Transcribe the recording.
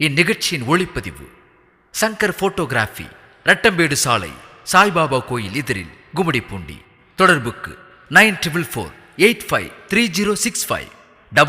இந்நிகழ்ச்சியின் ஒளிப்பதிவு சங்கர் போட்டோகிராஃபி ரட்டம்பேடு சாலை சாய்பாபா கோயில் எதிரில் கும்மிடிப்பூண்டி தொடர்புக்கு nine triple four eight five three zero six five.